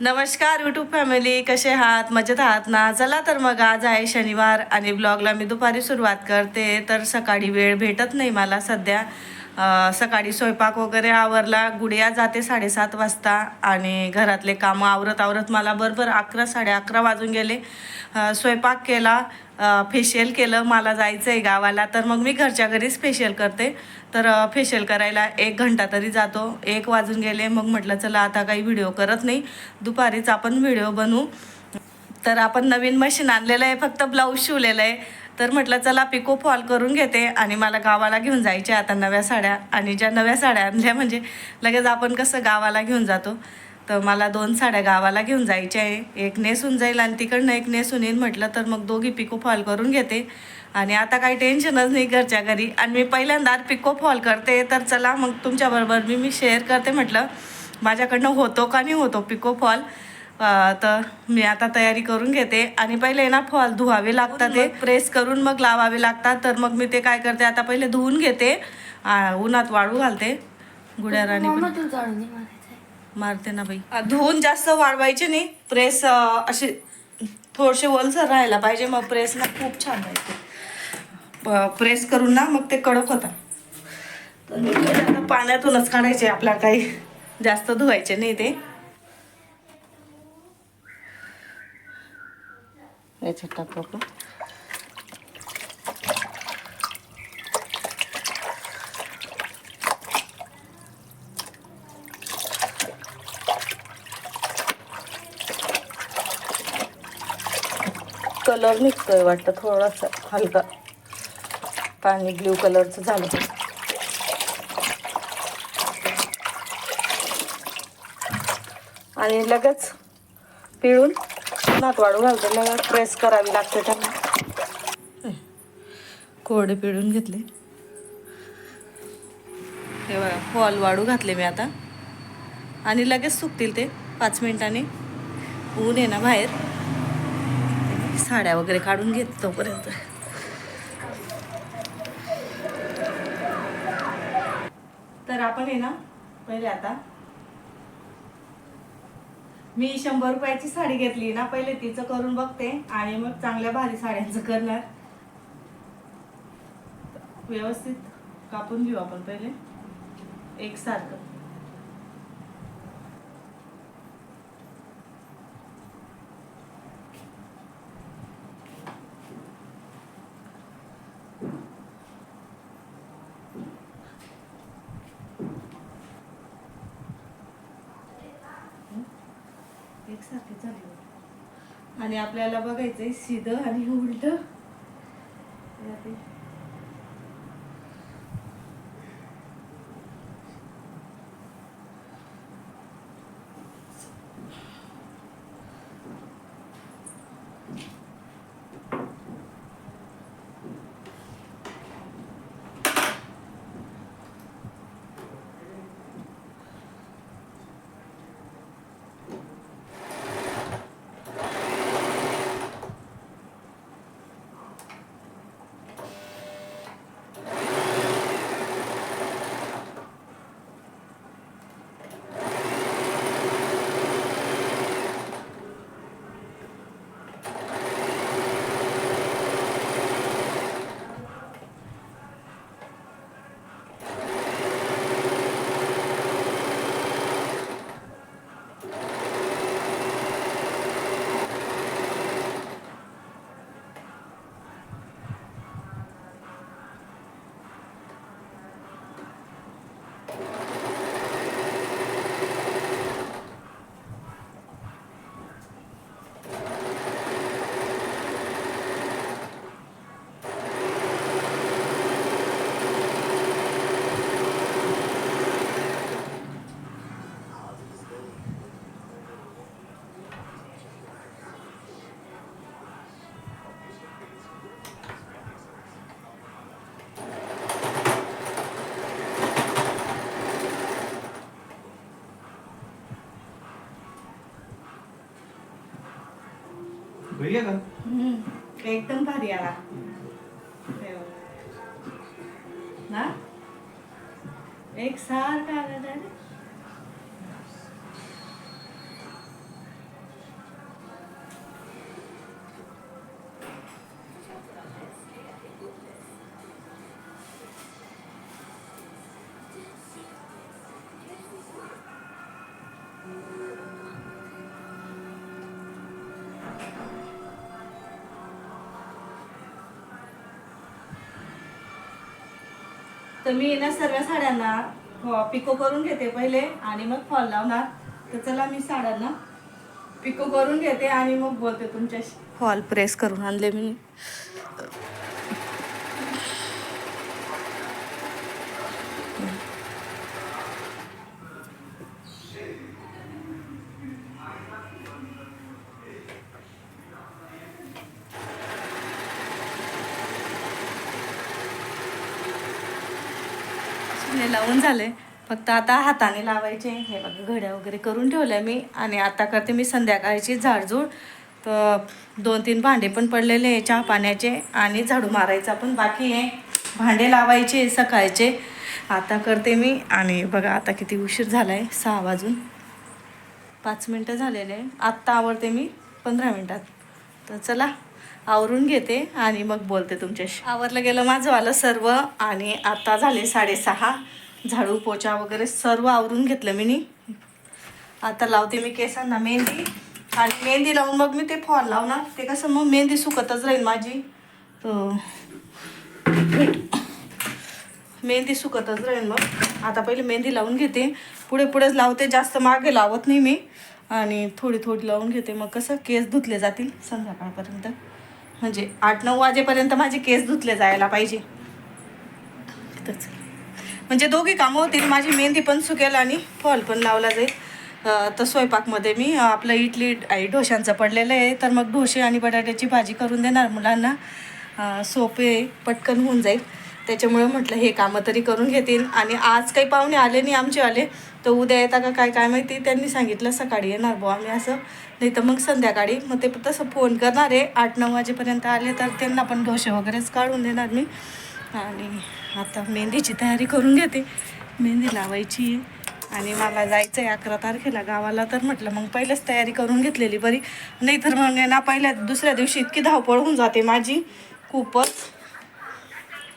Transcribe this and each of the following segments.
नमस्कार YouTube family कसे आहात? मजेत आहात ना? चला तर मग आज आहे शनिवार आणि ब्लॉगला मी दुपारी सुरुवात करते. तर सकाळी वेळ भेटत नाही मला सध्या. सकाळी स्वयंपाक वगैरे आवरला गुडिया जाते साडेसात वाजता आणि घरातले कामं आवरत आवरत मला बरोबर अकरा साडे अकरा वाजून गेले. स्वयंपाक केला फेशियल केलं मला जायचं आहे गावाला. तर मग मी घरच्या घरीच फेशियल करते. तर फेशियल करायला एक घंटा तरी जातो. एक वाजून गेले मग म्हटलं चला आता काही व्हिडिओ करत नाही. दुपारीच आपण व्हिडिओ बनवू. तर आपण नवीन मशीन आणलेलं आहे फक्त ब्लाऊज शिवलेलं आहे. तर म्हटलं चला पिको फॉल करून घेते आणि मला गावाला घेऊन जायच्या आता नव्या साड्या. आणि ज्या नव्या साड्या आणल्या म्हणजे लगेच आपण कसं गावाला घेऊन जातो. तर मला दोन साड्या गावाला घेऊन जायच्या आहे. एक नेसून जाईल आणि तिकडनं एक नेसून येईन म्हटलं तर मग दोघी पिको फॉल करून घेते. आणि आता काही टेन्शनच नाही घरच्या घरी. आणि मी पहिल्यांदा पिको फॉल करते. तर चला मग तुमच्याबरोबर मी मी शेअर करते म्हटलं माझ्याकडनं होतो का नाही होतो पिको फॉल? तर मी आता तयारी करून घेते. आणि पहिले ना फॉल धुवावे लागतात ते. प्रेस करून मग लावावे लागतात. तर मग मी ते काय करते आता पहिले धुवून घेते. आ, उन्हात वाळू घालते. गुड्या राणी. मारते ना बाई. धुवून जास्त वाढवायचे नाही. प्रेस असे थोडेसे ओलसर राहायला पाहिजे. मग प्रेस ना खूप छान राहते. प- प्रेस करून ना मग ते कडक होतात. तर पाण्यातूनच काढायचे आपल्याला काही. जास्त धुवायचे नाही ते. याच्यात टाकू आपण कलर निघतोय वाटतं थोडासा हलका. पाणी ब्ल्यू कलरचं झालं. आणि लगेच पिळून नात वाढू घालते प्रेस करावी लागते त्यांना. कोरडे पिळून घेतले. हे बघा फॉल घातले मी आता. आणि लगेच सुकतील ते पाच मिनिटांनी. ऊन आहे ना बाहेर. साड्या वगैरे काढून घेत तोपर्यंत. तर आपण आहे ना पहिले आता मी शंभर रुपयाची साडी घेतली ना पहिले तिचं करून बघते आणि मग चांगल्या भारी साड्यांचं करणार. व्यवस्थित कापून घेऊ आपण पहिले. एकसारखं झाले आणि आपल्याला बघायचंय सिध आणि उलट. भैया का हम्म, एकदम भारी आला. हे बघ. ना? एक सारखा आला तर मी ना सर्व साड्यांना हो, पिको करून घेते पहिले आणि मग फॉल लावणार. तर चला मी साड्यांना पिको करून घेते आणि मग बोलते तुमच्याशी. फॉल प्रेस करून आणले मी. हे लावून झाले. फक्त आता हाताने लावायचे. हे बघा घड्या वगैरे करून ठेवल्या मी. आणि आता करते मी संध्याकाळची झाडझूड. तर दोन तीन भांडे पण पडलेले आहे चहा पाण्याचे आणि झाडू मारायचा पण बाकी आहे. भांडे लावायचे सकाळचे. आता करते मी. आणि बघा आता किती उशीर झाला आहे सहा वाजून पाच मिनटं झालेले आहे. आत्ता आवडते मी पंधरा मिनटात. तर चला. आवरून घेते आणि मग बोलते तुमच्याशी. आवरलं गेलं माझं आलं सर्व आणि आता झाले साडेसहा. झाडू पोचा वगैरे सर्व आवरून घेतलं मी नी आता लावते मी केसांना मेहंदी. आणि मेहंदी लावून मग मी ते फॉल लावणार. ते कसं मग मेहंदी सुकतच राहील माझी. मेहंदी सुकतच राहील मग. आता पहिले मेहंदी लावून घेते. पुढे पुढेच लावते जास्त मागे लावत नाही मी. आणि थोडी थोडी लावून घेते. मग कसं केस धुतले जातील संध्याकाळपर्यंत. म्हणजे आठ नऊ वाजेपर्यंत माझे केस धुतले जायला पाहिजे. म्हणजे दोघी कामं होतील माझी मेहंदी पण सुकेल आणि फॉल पण लावला जाईल. तर स्वयंपाकमध्ये मी आपलं इडली आई डोशांचं पडलेलं आहे तर मग डोसे आणि बटाट्याची भाजी करून देणार मुलांना. सोपे पटकन होऊन जाईल. त्याच्यामुळे म्हटलं हे कामं तरी करून घेतील. आणि आज काही पाहुणे आले नाही आमचे आले. तर उद्या येता का काय काय माहिती? त्यांनी सांगितलं सकाळी येणार बुवा. आम्ही असं नाही तर मग संध्याकाळी. मग ते तसं फोन करणार. आहे आठ नऊ वाजेपर्यंत आले तर त्यांना पण डोसे वगैरेच काढून देणार मी. आणि आता मेहंदीची तयारी करून घेते. मेहंदी लावायची आहे. आणि मला जायचं आहे अकरा तारखेला गावाला तर म्हटलं मग पहिलंच तयारी करून घेतलेली बरी. नाही तर मग ना पहिल्या दुसऱ्या दिवशी इतकी धावपळ होऊन जाते माझी. खूपच.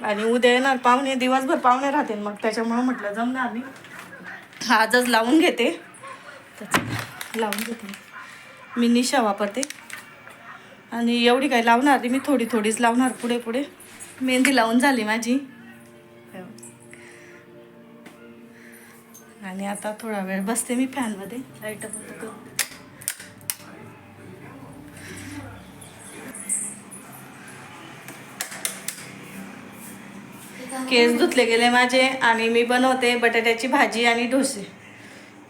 आणि उद्या येणार पाहुणे दिवसभर पाहुणे राहतील मग त्याच्यामुळं म्हटलं जमणार मी आजच लावून घेते. लावून घेते. मी निशा वापरते. आणि एवढी काही लावणार नाही मी थोडी थोडीच लावणार पुढे पुढे. मेहंदी लावून झाली माझी. आणि आता थोडा वेळ बसते मी फॅनमध्ये लाइट बंद करून केस धुतले गेले माझे आणि मी बनवते बटाट्याची भाजी आणि डोसे.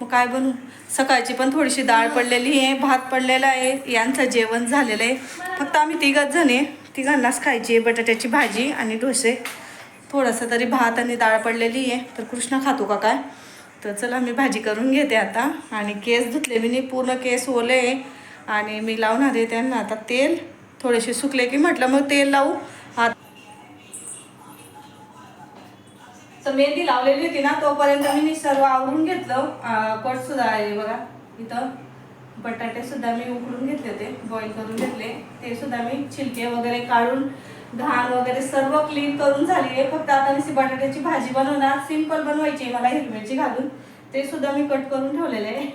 मग काय बनवू? सकाळची पण थोडीशी डाळ पडलेली आहे भात पडलेला आहे यांचं जेवण झालेलं आहे. फक्त आम्ही तिघच जण आहे. तिघांनाच खायची आहे बटाट्याची भाजी आणि डोसे. थोडंसं तरी भात आणि डाळ पडलेली आहे. तर कृष्णा खातो का काय? तर चला मी भाजी करून घेते आता. आणि केस धुतले मी पूर्ण केस ओले आहे. आणि मी लावणार आहे त्यांना आता तेल. थोडेसे सुकले की म्हटलं मग तेल लावू. तर मेहंदी लावलेली होती ना तोपर्यंत मी सर्व आवरून घेतलं. कट सुद्धा आहे बघा इथं. बटाटे सुद्धा मी उकडून घेतले होते बॉईल करून घेतले. ते सुद्धा मी छिलके वगैरे काढून घाण वगैरे सर्व क्लीन करून झाली. आहे फक्त आता मी बटाट्याची भाजी बनवणार सिंपल बनवायची आहे मला हिरव्याची घालून. ते सुद्धा मी कट करून ठेवलेले आहे.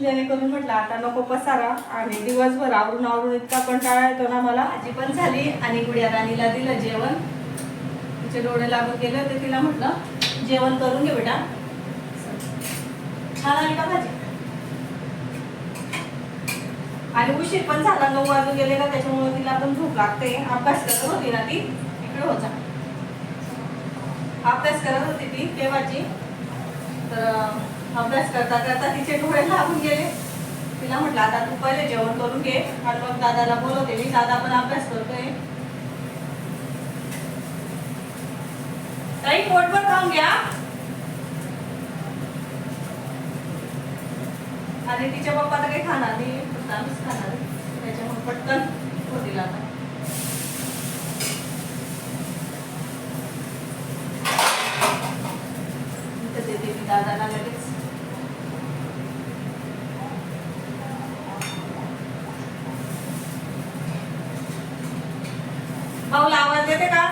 जेणेकरून म्हटलं आता नको पसारा. आणि दिवसभर आवरून आवरून इतका कंटाळा येतो ना मला. भाजी पण झाली आणि गुडिया राणीला दिलं जेवण. तिचे डोळे लागून गेले होते तिला म्हटलं जेवण करून घे बेटा. छान आली का भाजी? आणि उशीर पण झाला नऊ वाजून गेले का त्याच्यामुळे तिला पण भूक लागते. अभ्यास करत होती ना ती. इकडे होता अभ्यास करत होती ती केव्हाची तर अभ्यास करता करता तिचे डोळे लागून गेले. तिला म्हटलं आता तू पहिले जेवण करून घे. आणि मग दादाला बोलवते मी दादा पण अभ्यास करतोय. ताई पोटभर खाऊन घ्या. आणि तिच्या पप्पा तर काही खाणार नाही आम्हीच खाणार त्याच्यामुळे पटकन होतील आता. इथं देते दादाला लगेच भाऊला आवाज देते का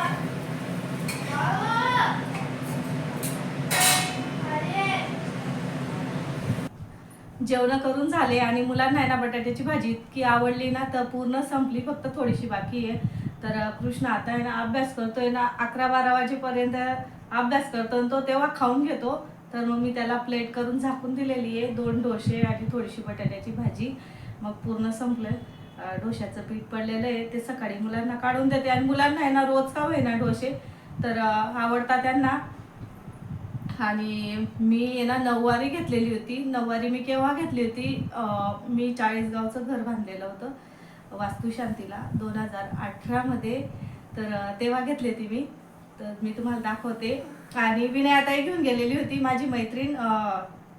जेवण करून झाले आणि मुलांना आहे ना बटाट्याची भाजी इतकी आवडली ना तर पूर्ण संपली फक्त थोडीशी बाकी आहे. तर कृष्ण आता आहे ना अभ्यास करतोय ना अकरा बारा वाजेपर्यंत अभ्यास करतो आणि तो तेव्हा खाऊन घेतो. तर मग मी त्याला प्लेट करून झाकून दिलेली आहे दोन डोसे आणि थोडीशी बटाट्याची भाजी. मग पूर्ण संपलं. डोश्याचं पीठ पडलेलं आहे ते सकाळी मुलांना काढून देते. आणि मुलांना आहे ना रोज का होईना डोसे. तर आवडता त्यांना. आणि मी आहे ना नऊवारी घेतलेली होती. नऊवारी मी केव्हा घेतली होती? मी चाळीसगावचं घर बांधलेलं होतं वास्तुशांतीला दोन हजार अठरामध्ये तर तेव्हा घेतली होती मी. तर मी तुम्हाला दाखवते. आणि विनयाताई घेऊन गेलेली होती. माझी मैत्रीण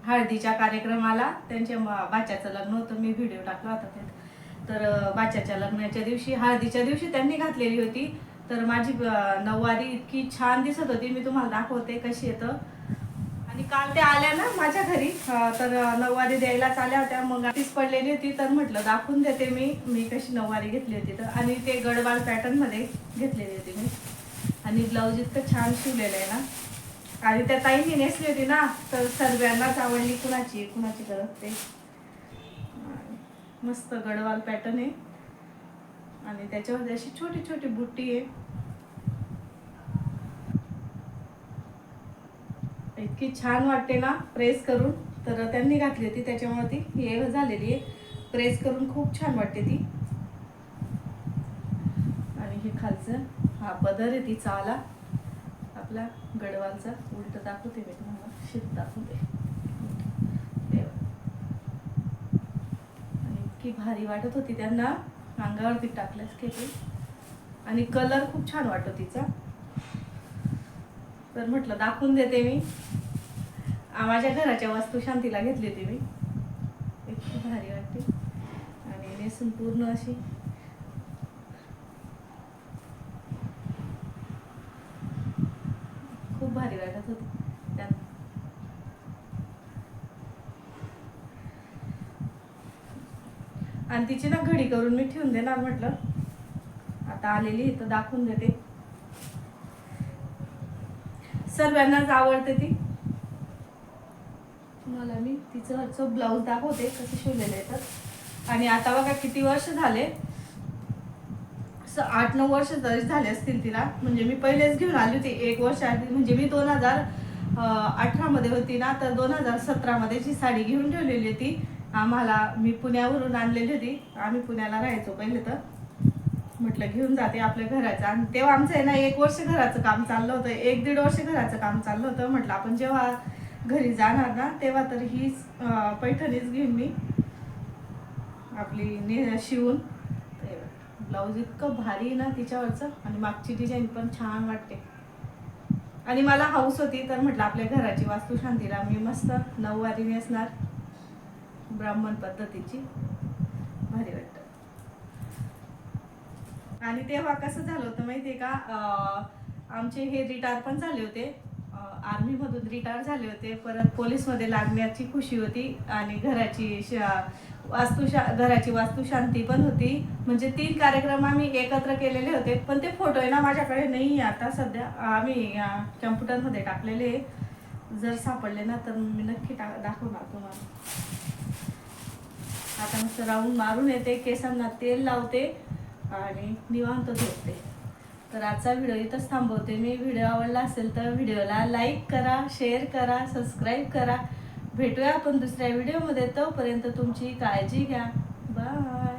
हळदीच्या कार्यक्रमाला. त्यांच्या बाच्याचं लग्न होतं. मी व्हिडिओ टाकला होता त्यात तर बाच्याच्या लग्नाच्या दिवशी हळदीच्या दिवशी त्यांनी घातलेली होती. तर माझी नऊवारी इतकी छान दिसत होती. मी तुम्हाला दाखवते कशी येतं. आणि काल ते आल्या ना माझ्या घरी. तर नऊवारी द्यायलाच आल्या होत्या. मग तीच पडलेली होती. तर म्हटलं दाखवून देते मी. मी कशी नऊवारी घेतली होती तर. आणि ते गडवाल पॅटर्नमध्ये घेतलेली होती मी. आणि ब्लाऊज इतकं छान शिवलेलं आहे ना. आणि त्या ताईंनी नेसली होती ना. तर सर्वांनाच आवडली कुणाची कुणाची गरज ते. मस्त गडवाल पॅटर्न आहे. आणि त्याच्यावर अशी छोटी छोटी बुट्टी आहे. इतकी छान वाटते ना प्रेस करून. तर त्यांनी घातली होती त्याच्यामुळे ती हे झालेली आहे. प्रेस करून खूप छान वाटते ती. आणि हे खालचं हा पदर आहे तिचा आला आपला गडवालचा उलट दाखवते मी तुम्हाला. शीत दाखवते. आणि इतकी भारी वाटत होती त्यांना. अंगावरती टाकल्यास केली आणि कलर खूप छान वाटतो तिचा. तर म्हटलं दाखवून देते मी. माझ्या घराच्या वास्तुशांतीला घेतली होती मी. इतकी भारी वाटते. आणि नेसून पूर्ण अशी. खूप भारी वाटत होती. आणि तिची ना घडी करून मी ठेवून देणार म्हटलं. आता आलेली तर दाखवून देते. सर्वांनाच आवडते ती. तुम्हाला मी तिचं हरचं ब्लाऊज दाखवते कसं शिवलेले आहेत तर. आणि आता बघा किती वर्ष झाले. आठ नऊ वर्ष तरी झाले असतील तिला म्हणजे मी पहिलेच घेऊन आली होती. एक वर्ष आधी म्हणजे मी दोन हजार अठरामध्ये होती ना तर दोन हजार सतरामध्ये जी साडी घेऊन ठेवलेली होती आम्हाला मी पुण्यावरून आणलेली होती. आम्ही पुण्याला राहायचो पहिले तर. म्हटलं घेऊन जाते आपल्या घराचं. आणि तेव्हा आमचं आहे ना एक वर्ष घराचं काम चाललं होतं एक दीड वर्ष घराचं काम चाललं होतं. म्हटलं आपण जेव्हा घरी जाणार ना तेव्हा तर ही पैठणीच घेईन मी आपली ने शिवून. ब्लाऊज इतकं भारी ना तिच्यावरचं आणि मागची डिझाईन पण छान वाटते. आणि मला हाऊस होती तर म्हटलं आपल्या घराची वास्तुशांतीला मी मस्त नऊवारी नेसणार ब्राह्मण पद्धतीची. भारी वाटतं. आणि तेव्हा कसं झालं होतं माहितीये का? आमचे हे रिटायर पण झाले होते. आर्मीमधून रिटायर झाले होते. परत पोलीसमध्ये लागण्याची खुशी होती आणि घराची श- वास्तुशा घराची वास्तुशांती पण होती. म्हणजे तीन कार्यक्रम आम्ही एकत्र केलेले होते. पण ते फोटो आहे ना माझ्याकडे नाही आहे आता सध्या. आम्ही कम्प्युटरमध्ये टाकलेले जर सापडले ना तर मी नक्की टा दाखवणार तुम्हाला. आता मस्त राऊंड मारून येते केसांना तेल लावते. आणि निवांत झोपते. तर आजचा व्हिडिओ इथंच थांबवते. मी व्हिडिओ आवडला असेल तर व्हिडिओला लाईक करा शेअर करा सबस्क्राईब करा. भेटूया आपण दुसऱ्या व्हिडिओमध्ये. तोपर्यंत तुमची काळजी घ्या. बाय.